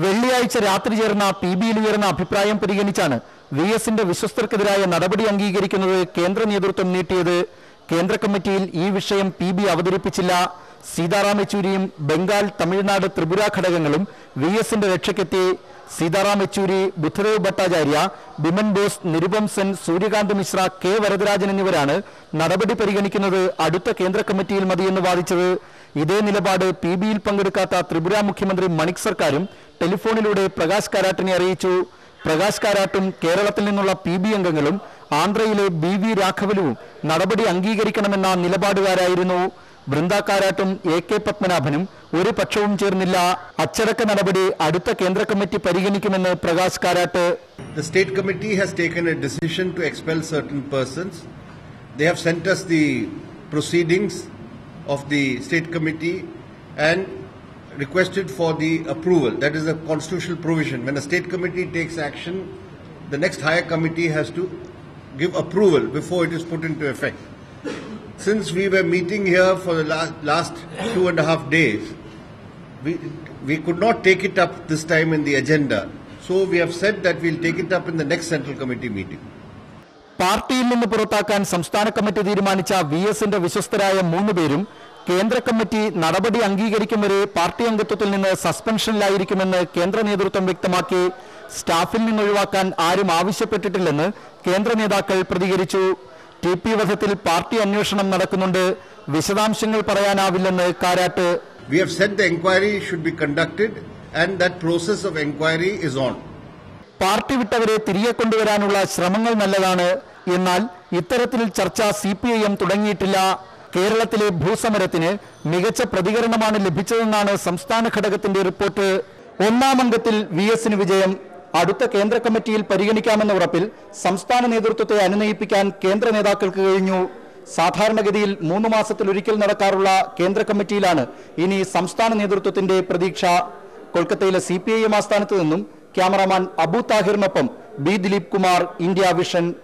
വെള്ളിയാഴ്ച രാത്രി ചേർന്ന പി ബിയിൽ ഉയർന്ന അഭിപ്രായം പരിഗണിച്ചാണ് വി എസിന്റെ വിശ്വസ്തർക്കെതിരായ നടപടി അംഗീകരിക്കുന്നത് കേന്ദ്ര നേതൃത്വം നീട്ടിയത്. കേന്ദ്ര കമ്മിറ്റിയിൽ ഈ വിഷയം പി ബി അവതരിപ്പിച്ചില്ല. സീതാറാം യെച്ചൂരിയും ബംഗാൾ തമിഴ്നാട് ത്രിപുര ഘടകങ്ങളും വി എസിന്റെ രക്ഷയ്ക്കെത്തി. സീതാറാം യെച്ചൂരി ബുദ്ധദേവ് ഭട്ടാചാര്യ ബിമൻ ബോസ് നിരുപം സെൻ സൂര്യകാന്ത് മിശ്ര കെ വരദരാജൻ എന്നിവരാണ് നടപടി പരിഗണിക്കുന്നത്. അടുത്ത കേന്ദ്ര കമ്മിറ്റിയിൽ മതിയെന്ന് വാദിച്ചത്. ഇതേ നിലപാട് പി ബിയിൽ പങ്കെടുക്കാത്ത ത്രിപുര മുഖ്യമന്ത്രി മണിക് സർക്കാരും ടെലിഫോണിലൂടെ പ്രകാശ് കാരാട്ടിനെ അറിയിച്ചു. പ്രകാശ് കാരാട്ടും കേരളത്തിൽ നിന്നുള്ള പി ബി അംഗങ്ങളും ആന്ധ്രയിലെ ബി വി രാഘവലുവും നടപടി അംഗീകരിക്കണമെന്ന നിലപാടുകാരായിരുന്നു. ബൃന്ദ കാരാട്ടും എ കെ പത്മനാഭനും ഒരു പക്ഷവും ചേർന്നില്ല. അച്ചടക്ക നടപടി അടുത്ത കേന്ദ്ര കമ്മിറ്റി പരിഗണിക്കുമെന്ന് Prakash Karat. The state committee has taken a. They have sent us the proceedings of the state committee and requested for the approval. That is a constitutional provision. When a state committee takes action, the next higher committee has to give approval before it is put into effect. Since we were meeting here for the last, last two and a half days, we, we could not take it up this time in the agenda. So we have said that we'll take it up in the next central committee meeting. പാർട്ടിയിൽ നിന്ന് പുറത്താക്കാൻ സംസ്ഥാന committee തീരുമാനിച്ച V എസിന്റെ വിശ്വസ്തരായ മൂന്ന് പേരും കേന്ദ്ര കമ്മിറ്റി നടപടി അംഗീകരിക്കും വരെ പാർട്ടി അംഗത്വത്തിൽ നിന്ന് സസ്പെൻഷനിലായിരിക്കുമെന്ന് കേന്ദ്ര നേതൃത്വം വ്യക്തമാക്കി. സ്റ്റാഫിൽ നിന്ന് ഒഴിവാക്കാൻ ആരും ആവശ്യപ്പെട്ടിട്ടില്ലെന്ന് കേന്ദ്ര നേതാക്കൾ പ്രതികരിച്ചു. ടി പി വധത്തിൽ പാർട്ടി അന്വേഷണം നടക്കുന്നുണ്ട്. വിശദാംശങ്ങൾ പറയാനാവില്ലെന്ന് Karat. We have said the inquiry should be conducted and that process of inquiry is on. Party വിട്ടവരെ തിരികെ കൊണ്ടുവരാനുള്ള ശ്രമങ്ങൾ നല്ലതാണ്. എന്നാൽ ഇത്തരത്തിൽ ചർച്ച സി പി ഐ എം തുടങ്ങിയിട്ടില്ല. കേരളത്തിലെ ഭൂസമരത്തിന് മികച്ച പ്രതികരണമാണ് ലഭിച്ചതെന്നാണ് സംസ്ഥാന ഘടകത്തിന്റെ റിപ്പോർട്ട്. ഒന്നാം അംഗത്തിൽ വി എസിന് വിജയം. അടുത്ത കേന്ദ്ര കമ്മിറ്റിയിൽ പരിഗണിക്കാമെന്ന ഉറപ്പിൽ സംസ്ഥാന നേതൃത്വത്തെ അനുനയിപ്പിക്കാൻ കേന്ദ്ര നേതാക്കൾക്ക് കഴിഞ്ഞു. സാധാരണഗതിയിൽ മൂന്ന് മാസത്തിൽ ഒരിക്കൽ നടക്കാറുള്ള കേന്ദ്ര കമ്മിറ്റിയിലാണ് ഇനി സംസ്ഥാന നേതൃത്വത്തിന്റെ പ്രതീക്ഷ. കൊൽക്കത്തയിലെ സി പി ഐ എം ആസ്ഥാനത്ത് നിന്നും cameraman Abu താഹിറിനൊപ്പം B Dileep Kumar India Vision.